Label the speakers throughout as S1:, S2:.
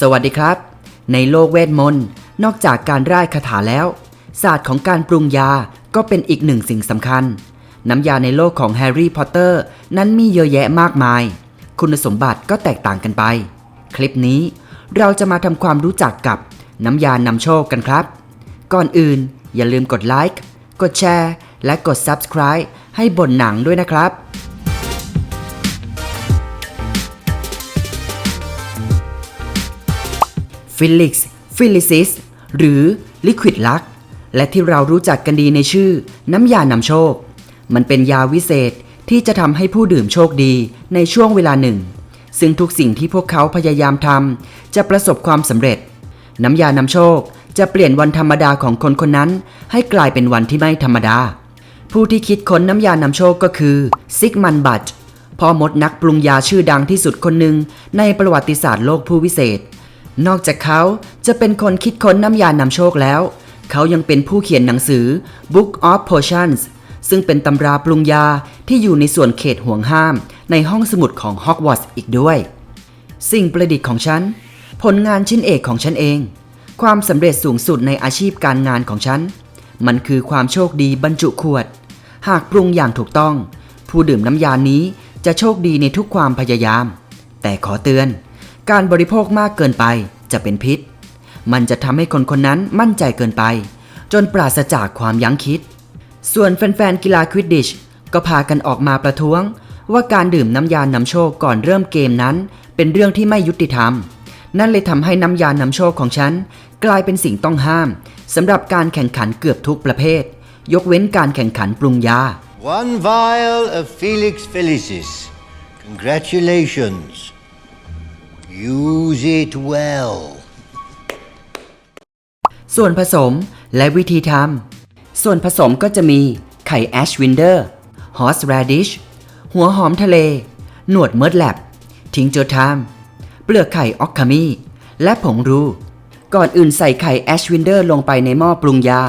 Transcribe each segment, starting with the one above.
S1: สวัสดีครับ ในโลกเวทมนต์ นอกจากการร่ายคาถาแล้ว ศาสตร์ของการปรุงยาก็เป็นอีกหนึ่งสิ่งสำคัญ น้ำยาในโลกของแฮร์รี่พอตเตอร์นั้นมีเยอะแยะมากมาย คุณสมบัติก็แตกต่างกันไป คลิปนี้เราจะมาทำความรู้จักกับน้ำยานำโชคกันครับ ก่อนอื่นอย่าลืมกดไลค์กดแชร์ และกด Subscribe ให้บนหนังด้วยนะครับ ฟิลิกซ์ฟิลิซิสหรือลิควิดลักและที่เรารู้จักกันดีในชื่อ น้ำยานำโชค มันเป็นยาวิเศษที่จะทำให้ผู้ดื่มโชคดีในช่วงเวลาหนึ่ง ซึ่งทุกสิ่งที่พวกเขาพยายามทำจะประสบความสำเร็จ น้ำยานำโชคจะเปลี่ยนวันธรรมดาของคนคนนั้น ให้กลายเป็นวันที่ไม่ธรรมดา ผู้ที่คิดค้นน้ำยานำโชคก็คือซิกมันบัตพ่อมดนักปรุงยาชื่อดังที่สุดคนหนึ่งในประวัติศาสตร์โลกผู้วิเศษ นอกจากเขาจะเป็นคนคิดค้นน้ำยานำโชคแล้ว เขายังเป็นผู้เขียนหนังสือ Book of Potions ซึ่งเป็นตำราปรุงยาที่อยู่ในส่วนเขตห่วงห้าม ในห้องสมุดของฮอกวอตส์อีกด้วย สิ่งประดิษฐ์ของฉัน ผลงานชิ้นเอกของฉันเอง ความสำเร็จสูงสุดในอาชีพการงานของฉัน มันคือความโชคดีบรรจุขวด หากปรุงอย่างถูกต้อง ผู้ดื่มน้ำยานี้จะโชคดีในทุกความพยายาม แต่ขอเตือน การบริโภคมากเกินไปจะเป็นพิษ มันจะทำให้คนคนนั้นมั่นใจเกินไป จนปราศจากความยั้งคิด ส่วนแฟนๆกีฬาควิดดิชก็พากันออกมาประท้วง ว่าการดื่มน้ำยานำโชคก่อนเริ่มเกมนั้น เป็นเรื่องที่ไม่ยุติธรรม นั่นเลยทำให้น้ำยานำโชคของฉัน กลายเป็นสิ่งต้องห้ามสำหรับการแข่งขันเกือบทุกประเภท ยกเว้นการแข่งขันปรุงยา
S2: One vial of Felix Felicis. Congratulations. Use it well.
S1: ส่วนผสมและวิธีทำ ส่วนผสมก็จะมีไข่แอชวินเดอร์ฮอสแรดิช หัวหอมทะเล หนวดเมิร์ดแลบ ทิงเจอร์ไทม์เปลือกไข่ออกคามี และผงรู ก่อนอื่นใส่ไข่แอชวินเดอร์ลงไปในหม้อปรุงยา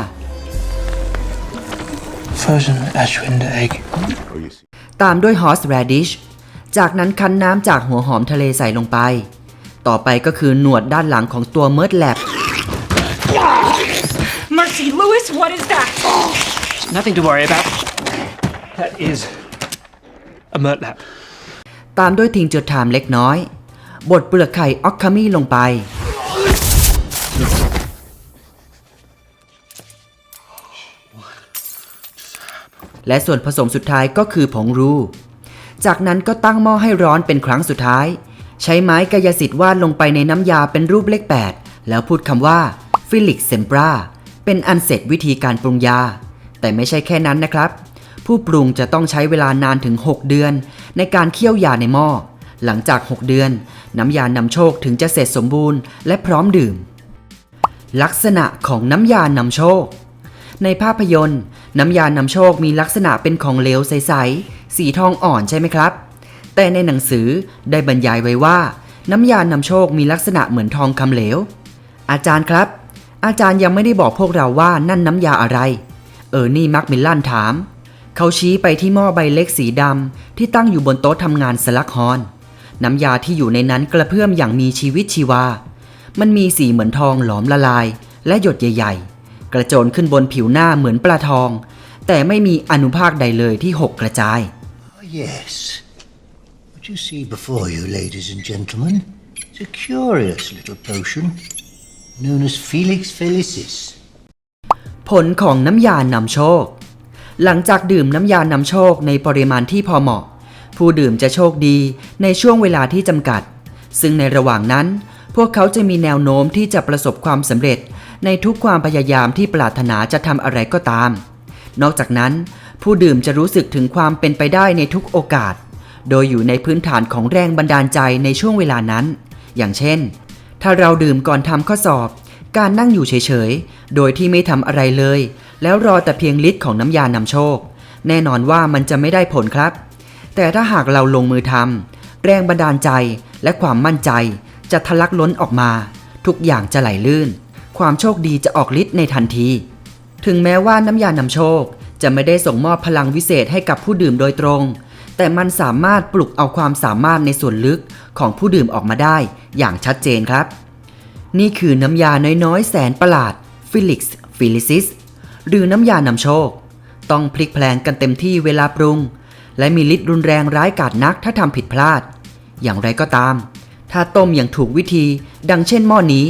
S3: Frozen ashwinder egg.
S1: ตามด้วยฮอสแรดิช จากนั้นคั้นน้ำจากหัวหอมทะเลใส่ลงไป ต่อไปก็คือหนวดด้านหลังของตัวเมิร์ดแลบ
S4: Mercy, Lewis, what is that?
S3: Nothing to worry about. That is a murtlap.
S1: ตามด้วยทิงเจอร์ไทม์เล็กน้อย บดเปลือกไข่ออกคามีลงไป และส่วนผสมสุดท้ายก็คือผงรู จากนั้นก็ตั้งหม้อให้ร้อนเป็นครั้งสุดท้าย ใช้ไม้กายสิทธิ์วาดลงไปในน้ำยาเป็นรูปเลข 8 แล้วพูดคำว่าฟิลิกเซมปราเป็นอันเสร็จวิธีการปรุงยา แต่ไม่ใช่แค่นั้นนะครับ ผู้ปรุงจะต้องใช้เวลานานถึง 6 เดือน ในการเคี่ยวยาในหม้อ หลังจาก 6 เดือน น้ำยานำโชคถึงจะเสร็จสมบูรณ์และพร้อมดื่ม ลักษณะของน้ำยานำโชค ในภาพยนตร์ น้ำยานำโชคมีลักษณะเป็นของเหลวใสๆสีทองอ่อนใช่ไหมครับ แต่ในหนังสือได้บรรยายไว้ว่า น้ำยานำโชคมีลักษณะเหมือนทองคำเหลว อาจารย์ครับ อาจารย์ยังไม่ได้บอกพวกเราว่านั่นน้ำยาอะไร เออร์นี่มักมิลลันถาม เขาชี้ไปที่หม้อใบเล็กสีดำที่ตั้งอยู่บนโต๊ะทำงานสลักฮอนน้ำยาที่อยู่ในนั้นกระเพื่อมอย่างมีชีวิตชีวา มันมีสีเหมือนทองหลอมละลาย และหยดใหญ่ ๆ กระโจนขึ้นบนผิวหน้าเหมือนปลาทอง แต่ไม่มีอนุภาคใดเลยที่หกกระจาย
S2: Oh, yes. You see before you, ladies and gentlemen, is a curious little potion known as Felix Felicis.
S1: ผลของน้ำยานำโชค หลังจากดื่มน้ำยานำโชคในปริมาณที่พอเหมาะ ผู้ดื่มจะโชคดีในช่วงเวลาที่จำกัด ซึ่งในระหว่างนั้น พวกเขาจะมีแนวโน้มที่จะประสบความสำเร็จ ในทุกความพยายามที่ปรารถนาจะทำอะไรก็ตาม นอกจากนั้น ผู้ดื่มจะรู้สึกถึงความเป็นไปได้ในทุกโอกาส โดยอยู่ในพื้นฐานของแรงบันดาลใจในช่วงเวลานั้น อย่างเช่น ถ้าเราดื่มก่อนทำข้อสอบ การนั่งอยู่เฉยๆ โดยที่ไม่ทำอะไรเลย แล้วรอแต่เพียงฤทธิ์ของน้ำยานำโชค แน่นอนว่ามันจะไม่ได้ผลครับ แต่ถ้าหากเราลงมือทำแรงบันดาลใจและความมั่นใจจะทะลักล้นออกมา ทุกอย่างจะไหลลื่น ความโชคดีจะออกฤทธิ์ในทันที ถึงแม้ว่าน้ำยานำโชคจะไม่ได้ส่งมอบพลังวิเศษให้กับผู้ดื่มโดยตรง แต่มันสามารถปลุกเอาความสามารถในส่วนลึกของผู้ดื่มออกมาได้อย่างชัดเจนครับ นี่คือน้ำยาน้อยๆ แสนประหลาดฟิลิกซ์ฟิลิซิสหรือน้ำยานำโชค ต้องพลิกแพลงกันเต็มที่เวลาปรุง และมีฤทธิ์รุนแรงร้ายกาจนักถ้าทำผิดพลาด อย่างไรก็ตาม ถ้าต้มอย่างถูกวิธี ดังเช่นหม้อนี้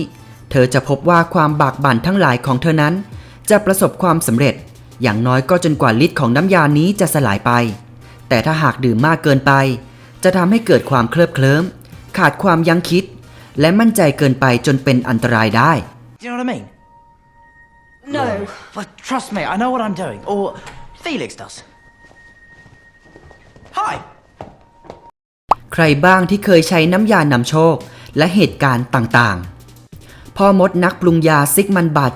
S1: เธอจะพบว่าความบากบั่นทั้งหลายของเธอนั้น จะประสบความสำเร็จ อย่างน้อยก็จนกว่าฤทธิ์ของน้ำยานี้จะสลายไป แต่ถ้าหากดื่มมากเกินไป จะทำให้เกิดความเคลิบเคลิ้ม ขาดความยั้งคิด และมั่นใจเกินไปจนเป็นอันตรายได้
S5: Do you know what I mean?
S4: No.
S5: Well, trust me, I know what I'm doing. Or Felix does. Hi.
S1: ใครบ้างที่เคยใช้น้ำยานำโชค และเหตุการณ์ต่างๆ พ่อมดนักปรุงยาซิกมันบัต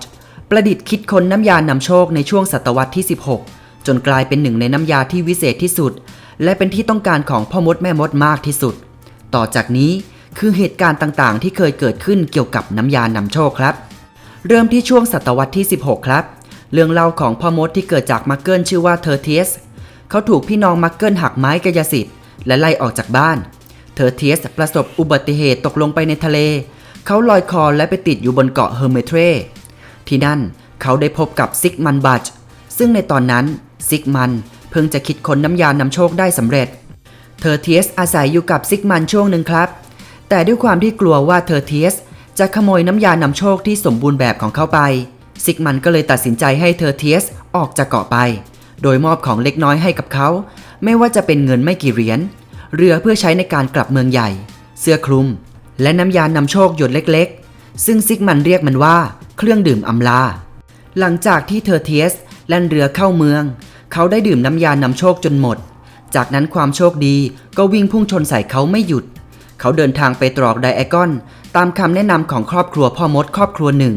S1: ประดิษฐ์คิดค้นน้ำยานำโชคในช่วงศตวรรษที่ 16 จนกลายเป็นหนึ่งในน้ำยาที่วิเศษที่สุด และเป็นที่ต้องการของพ่อมดแม่มดมากที่สุด ต่อจากนี้คือเหตุการณ์ต่างๆ ที่เคยเกิดขึ้นเกี่ยวกับน้ำยานำโชคครับ เริ่มที่ช่วงศตวรรษที่ 16 ครับ เรื่องเล่าของพ่อมดที่เกิดจากมักเกิลชื่อว่าเทอร์เทียสเขาถูกพี่น้องมักเกิลหักไม้กายสิทธิ์และไล่ออกจากบ้าน เทอร์เทียสประสบอุบัติเหตุตกลงไปในทะเล เขาลอยคอและไปติดอยู่บนเกาะเฮอร์เมเทรที่นั่นเขาได้พบกับซิกมันบัชซึ่งในตอนนั้น ซิกมันเพิ่งจะคิดค้นน้ำยานำโชคได้สำเร็จเทอเทียสอาศัยอยู่กับซิกมันช่วงหนึ่งครับ แต่ด้วยความที่กลัวว่าเทอเทียสจะขโมยน้ำยานำโชคที่สมบูรณ์แบบของเขาไป ซิกมันก็เลยตัดสินใจให้เทอเทียสออกจากเกาะไป โดยมอบของเล็กน้อยให้กับเขา ไม่ว่าจะเป็นเงินไม่กี่เหรียญ เรือเพื่อใช้ในการกลับเมืองใหญ่ เสื้อคลุม และน้ำยานำโชคหยดเล็กๆ ซึ่งซิกมันเรียกมันว่าเครื่องดื่มอำลา หลังจากที่เทอเทียสแล่นเรือเข้าเมือง เขาได้ดื่มน้ำยานำโชคจนหมด จากนั้นความโชคดีก็วิ่งพุ่งชนใส่เขาไม่หยุด เขาเดินทางไปตรอกไดแอกอน ตามคำแนะนำของครอบครัวพ่อมดครอบครัวหนึ่ง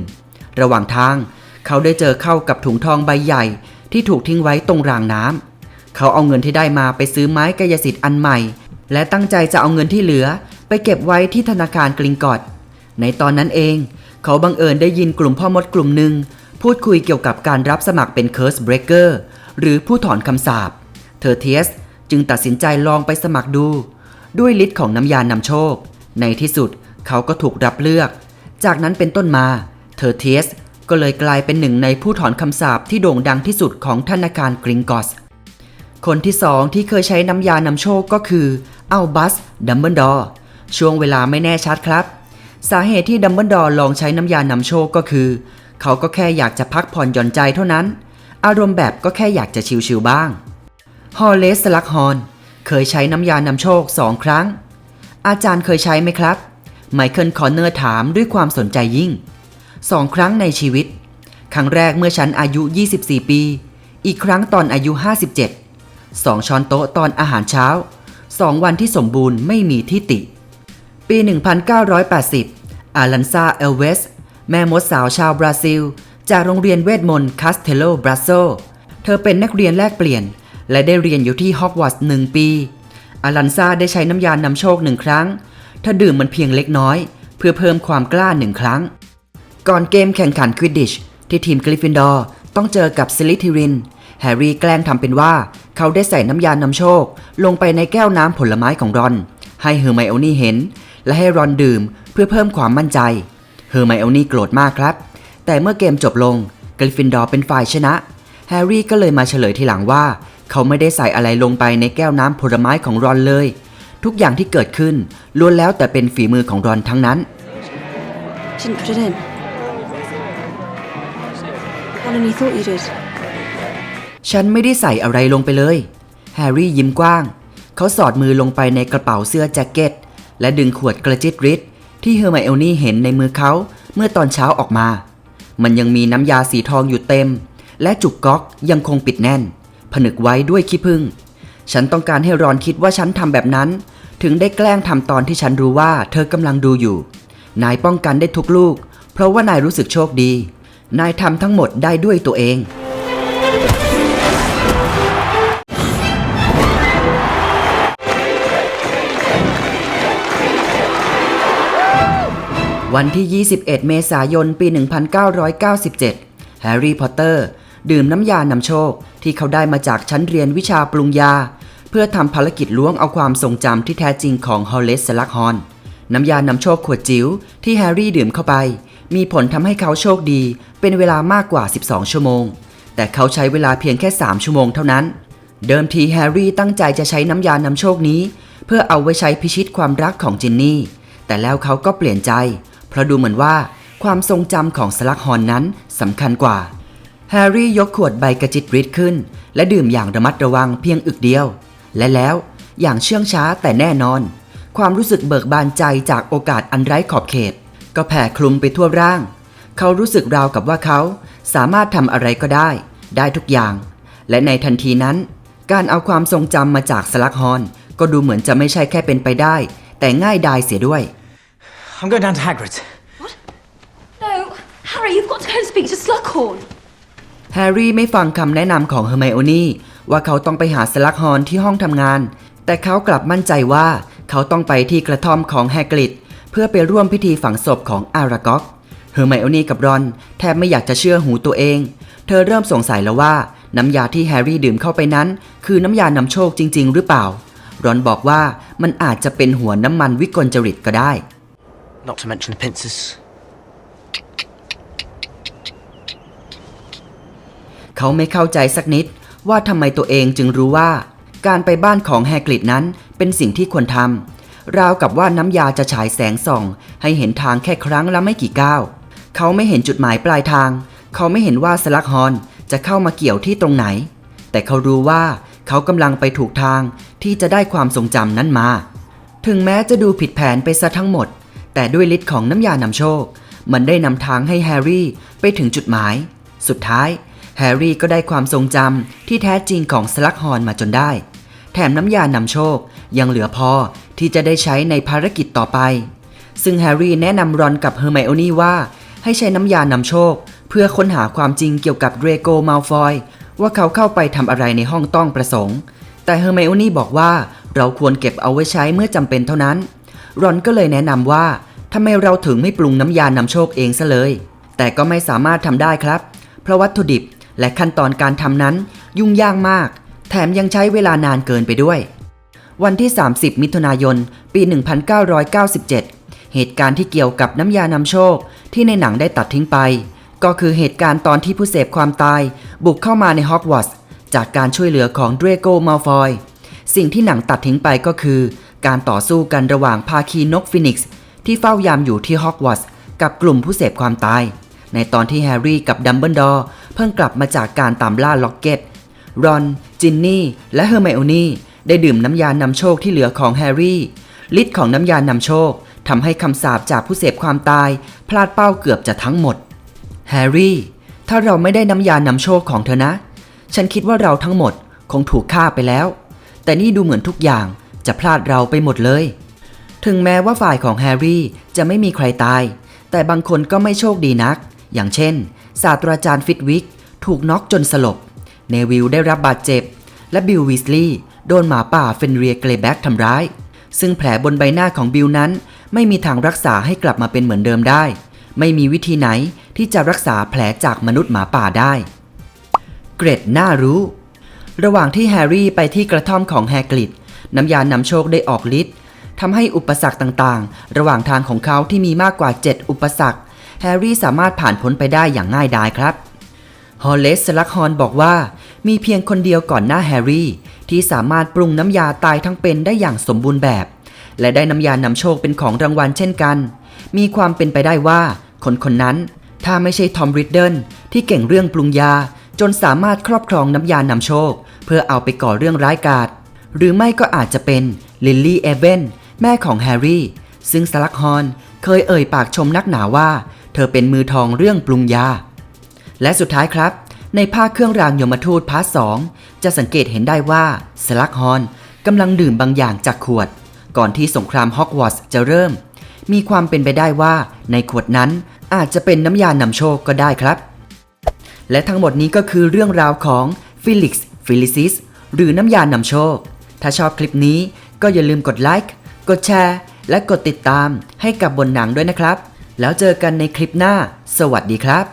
S1: ระหว่างทาง เขาได้เจอเข้ากับถุงทองใบใหญ่ ที่ถูกทิ้งไว้ตรงรางน้ำเขาเอาเงินที่ได้มาไปซื้อไม้กายสิทธิ์อันใหม่ และตั้งใจจะเอาเงินที่เหลือ ไปเก็บไว้ที่ธนาคารกริงกอดในตอนนั้นเอง เขาบังเอิญได้ยินกลุ่มพ่อมดกลุ่มหนึ่งพูดคุยเกี่ยวกับการรับสมัครเป็นเคิร์สเบรกเกอร์ หรือผู้ถอนคำสาปเทอเทียสจึงตัดสินใจลองไปสมัครดู ด้วยฤทธิ์ของน้ำยานำโชค ในที่สุดเขาก็ถูกรับเลือก จากนั้นเป็นต้นมาเทอเทียสก็เลยกลายเป็นหนึ่งในผู้ถอนคำสาปที่โด่งดังที่สุดของธนาคารกริงกอส คนที่สองที่เคยใช้น้ำยานำโชคก็คืออัลบัสดัมเบิลดอร์ช่วงเวลาไม่แน่ชัดครับ สาเหตุที่ดัมเบิลดอร์ลองใช้น้ำยานำโชคก็คือ เขาก็แค่อยากจะพักผ่อนหย่อนใจเท่านั้น อารมณ์แบบก็แค่อยากจะชิวๆบ้าง ฮอลเลสสลักฮอนเคยใช้น้ำยานำโชคสองครั้ง อาจารย์เคยใช้ไหมครับ ไมเคิลคอนเนอร์ถามด้วยความสนใจยิ่งสองครั้งในชีวิต ครั้งแรกเมื่อฉันอายุ 24 ปี อีกครั้งตอนอายุ 57สองช้อนโต๊ะตอนอาหารเช้าสองวันที่สมบูรณ์ไม่มีที่ติ ปี 1980 อาลันซา เอลเวส แม่มดสาวชาวบราซิล จากโรงเรียนเวทมนต์คาสเทโลบราโซ เธอเป็นนักเรียนแลกเปลี่ยน และได้เรียนอยู่ที่ฮอกวอตส์หนึ่งปีอลันซาได้ใช้น้ำยานำโชคหนึ่งครั้ง เธอดื่มมันเพียงเล็กน้อย เพื่อเพิ่มความกล้าหนึ่งครั้ง ก่อนเกมแข่งขันควิดดิชที่ทีมกริฟฟินดอร์ต้องเจอกับซิลิทิริน แฮร์รี่แกล้งทำเป็นว่า เขาได้ใส่น้ำยานำโชค ลงไปในแก้วน้ำผลไม้ของรอน ให้เฮอร์ไมโอนี่เห็น และให้รอนดื่มเพื่อเพิ่มความมั่นใจ เฮอร์ไมโอนี่โกรธมากครับ แต่เมื่อเกมจบลงกริฟฟินดอร์เป็นฝ่ายชนะ แฮร์รี่ก็เลยมาเฉลยทีหลังว่า เขาไม่ได้ใส่อะไรลงไปในแก้วน้ำผลไม้ของรอนเลย ทุกอย่างที่เกิดขึ้นล้วนแล้วแต่เป็นฝีมือของรอนทั้งนั้น
S6: Didn't put it in. More than you thought you did.
S1: ฉันไม่ได้ใส่อะไรลงไปเลย แฮร์รี่ยิ้มกว้าง เขาสอดมือลงไปในกระเป๋าเสื้อแจ็คเก็ต และดึงขวดกระจิตริดที่เฮอร์ไมโอนี่เห็นในมือเขาเมื่อตอนเช้าออกมา มันยังมีน้ำยาสีทองอยู่เต็ม และจุกก๊อกยังคงปิดแน่น ผนึกไว้ด้วยขี้ผึ้งฉันต้องการให้รอนคิดว่าฉันทำแบบนั้น ถึงได้แกล้งทำตอนที่ฉันรู้ว่าเธอกำลังดูอยู่ นายป้องกันได้ทุกลูก เพราะว่านายรู้สึกโชคดี นายทำทั้งหมดได้ด้วยตัวเอง วันที่ 21 เมษายน ปี 1997 แฮร์รี่ พอตเตอร์ ดื่มน้ำยานำโชคที่เขาได้มาจากชั้นเรียนวิชาปรุงยา เพื่อทำภารกิจล้วงเอาความทรงจำที่แท้จริงของฮอลเลสสลักฮอน น้ำยานำโชคขวดจิ๋วที่แฮร์รี่ดื่มเข้าไป มีผลทำให้เขาโชคดี เป็นเวลามากกว่า 12 ชั่วโมง แต่เขาใช้เวลาเพียงแค่ 3 ชั่วโมงเท่านั้น เดิมทีแฮร์รี่ตั้งใจจะใช้น้ำยานำโชคนี้ เพื่อเอาไว้ใช้พิชิตความรักของจินนี่แต่แล้วเขาก็เปลี่ยนใจ ราะดูเหมือนว่าความทรงจำของสลักฮอนนั้นสำคัญกว่า แฮร์รี่ยกขวดใบกระจิตริดขึ้น และดื่มอย่างระมัดระวังเพียงอึกเดียว และแล้วอย่างเชื่องช้าแต่แน่นอน ความรู้สึกเบิกบานใจจากโอกาสอันไร้ขอบเขต ก็แผ่คลุมไปทั่วร่าง เขารู้สึกราวกับว่าเขาสามารถทำอะไรก็ได้ ได้ทุกอย่าง และในทันทีนั้น การเอาความทรงจำมาจากสลักฮอนก็ดูเหมือนจะไม่ใช่แค่เป็นไปได้ แต่ง่ายดายเสียด้วย
S5: I'm going down to Hagrid's.
S4: No, Harry, you've got to go and speak to Slughorn.
S1: แฮร์รี่ไม่ฟังคำแนะนำของเฮอร์ไมโอนี่ว่าเขาต้องไปหาสลักฮอนที่ห้องทำงาน แต่เขากลับมั่นใจว่าเขาต้องไปที่กระท่อมของแฮกริดเพื่อไปร่วมพิธีฝังศพของอารากอกเฮอร์ไมโอนี่กับรอน แทบไม่อยากจะเชื่อหูตัวเอง เธอเริ่มสงสัยแล้วว่า น้ำยาที่แฮร์รี่ดื่มเข้าไปนั้น คือน้ำยานำโชคจริง ๆ หรือเปล่า รอนบอกว่ามันอาจจะเป็นหัวน้ำมันวิกลจริตก็ได้
S5: Not to mention the pincers.
S1: เขาไม่เข้าใจสักนิดว่าทำไมตัวเองจึงรู้ว่า การไปบ้านของแฮกริดนั้นเป็นสิ่งที่ควรทำราวกับว่าน้ำยาจะฉายแสงส่อง ให้เห็นทางแค่ครั้งละไม่กี่ก้าว เขาไม่เห็นจุดหมายปลายทาง เขาไม่เห็นว่าสลักฮอนจะเข้ามาเกี่ยวที่ตรงไหน แต่เขารู้ว่าเขากำลังไปถูกทางที่จะได้ความทรงจำนั้นมา ถึงแม้จะดูผิดแผนไปซะทั้งหมด แต่ด้วยฤทธิ์ของน้ำยานำโชค มันได้นำทางให้แฮร์รี่ไปถึงจุดหมาย สุดท้าย แฮร์รี่ก็ได้ความทรงจำที่แท้จริงของสลักฮอนมาจนได้ แถมน้ำยานำโชคยังเหลือพอที่จะได้ใช้ในภารกิจต่อไป ซึ่งแฮร์รี่แนะนำรอนกับเฮอร์ไมโอนี่ว่า ให้ใช้น้ำยานำโชค เพื่อค้นหาความจริงเกี่ยวกับเดรโกมัลฟอยว่าเขาเข้าไปทำอะไรในห้องต้องประสงค์ แต่เฮอร์ไมโอนี่บอกว่าเราควรเก็บเอาไว้ใช้เมื่อจำเป็นเท่านั้น รอนก็เลยแนะนำว่าทำไมเราถึงไม่ปรุงน้ำยานำโชคเองซะเลย แต่ก็ไม่สามารถทำได้ครับ เพราะวัตถุดิบและขั้นตอนการทำนั้นยุ่งยากมาก แถมยังใช้เวลานานเกินไปด้วย วันที่ 30 มิถุนายน ปี 1997 เหตุการณ์ที่เกี่ยวกับน้ำยานำโชคที่ในหนังได้ตัดทิ้งไป ก็คือเหตุการณ์ตอนที่ผู้เสพความตาย บุกเข้ามาในฮอกวอตส์จากการช่วยเหลือของเดรโกมัลฟอย สิ่งที่หนังตัดทิ้งไปก็คือ การต่อสู้กันระหว่างภาคีนกฟินิกซ์ที่เฝ้ายามอยู่ที่ฮอกวอตส์กับกลุ่มผู้เสพความตาย ในตอนที่แฮร์รี่กับดัมเบิลดอร์เพิ่งกลับมาจากการตามล่าล็อกเก็ต รอน จินนี่ และเฮอร์ไมโอนี่ได้ดื่มน้ำยานำโชคที่เหลือของแฮร์รี่ฤทธิ์ของน้ำยานำโชคทำให้คำสาปจากผู้เสพความตาย พลาดเป้าเกือบจะทั้งหมด แฮร์รี่ ถ้าเราไม่ได้น้ำยานำโชคของเธอนะ ฉันคิดว่าเราทั้งหมดคงถูกฆ่าไปแล้ว แต่นี่ดูเหมือนทุกอย่าง จะพลาดเราไปหมดเลย ถึงแม้ว่าฝ่ายของแฮร์รี่จะไม่มีใครตาย แต่บางคนก็ไม่โชคดีนัก อย่างเช่น ศาสตราจารย์ฟิตวิกถูกน็อกจนสลบ เนวิลได้รับบาดเจ็บ และบิลวีสลีย์โดนหมาป่าเฟนเรียเกรแบ็กทำร้าย ซึ่งแผลบนใบหน้าของบิลนั้น ไม่มีทางรักษาให้กลับมาเป็นเหมือนเดิมได้ ไม่มีวิธีไหนที่จะรักษาแผลจากมนุษย์หมาป่าได้ เกรดน่ารู้ ระหว่างที่แฮร์รี่ไปที่กระท่อมของแฮกริด น้ำยานำโชคได้ออกฤทธิ์ทำให้อุปสรรคต่างๆ ระหว่างทางของเขาที่มีมากกว่า 7 อุปสรรค แฮร์รี่สามารถผ่านพ้นไปได้อย่างง่ายดายครับ ฮอลเลสสลักฮอนบอกว่า มีเพียงคนเดียวก่อนหน้าแฮร์รี่ ที่สามารถปรุงน้ำยาตายทั้งเป็นได้อย่างสมบูรณ์แบบ และได้น้ำยานำโชคเป็นของรางวัลเช่นกัน มีความเป็นไปได้ว่า คนคนนั้นถ้าไม่ใช่ทอมริดเดิลที่เก่งเรื่องปรุงยาจนสามารถครอบครองน้ำยานำโชค เพื่อเอาไปก่อเรื่องร้ายกาจ หรือไม่ก็อาจจะเป็นลิลลี่เอเวนแม่ของแฮร์รี่ ซึ่งสลักฮอนเคยเอ่ยปากชมนักหนาว่า เธอเป็นมือทองเรื่องปรุงยา และสุดท้ายครับ ในภาคเครื่องรางยมทูตพาร์ทสองจะสังเกตเห็นได้ว่าสลักฮอนกำลังดื่มบางอย่างจากขวด ก่อนที่สงครามฮอกวอตส์จะเริ่ม มีความเป็นไปได้ว่าในขวดนั้นอาจจะเป็นน้ำยานำโชคก็ได้ครับ และทั้งหมดนี้ก็คือเรื่องราวของฟิลิกซ์ฟิลิซิสหรือน้ำยานำโชค ถ้าชอบคลิปนี้ก็อย่าลืมกดไลค์ กดแชร์ และกดติดตามให้กับบนหนังด้วยนะครับ แล้วเจอกันในคลิปหน้า สวัสดีครับ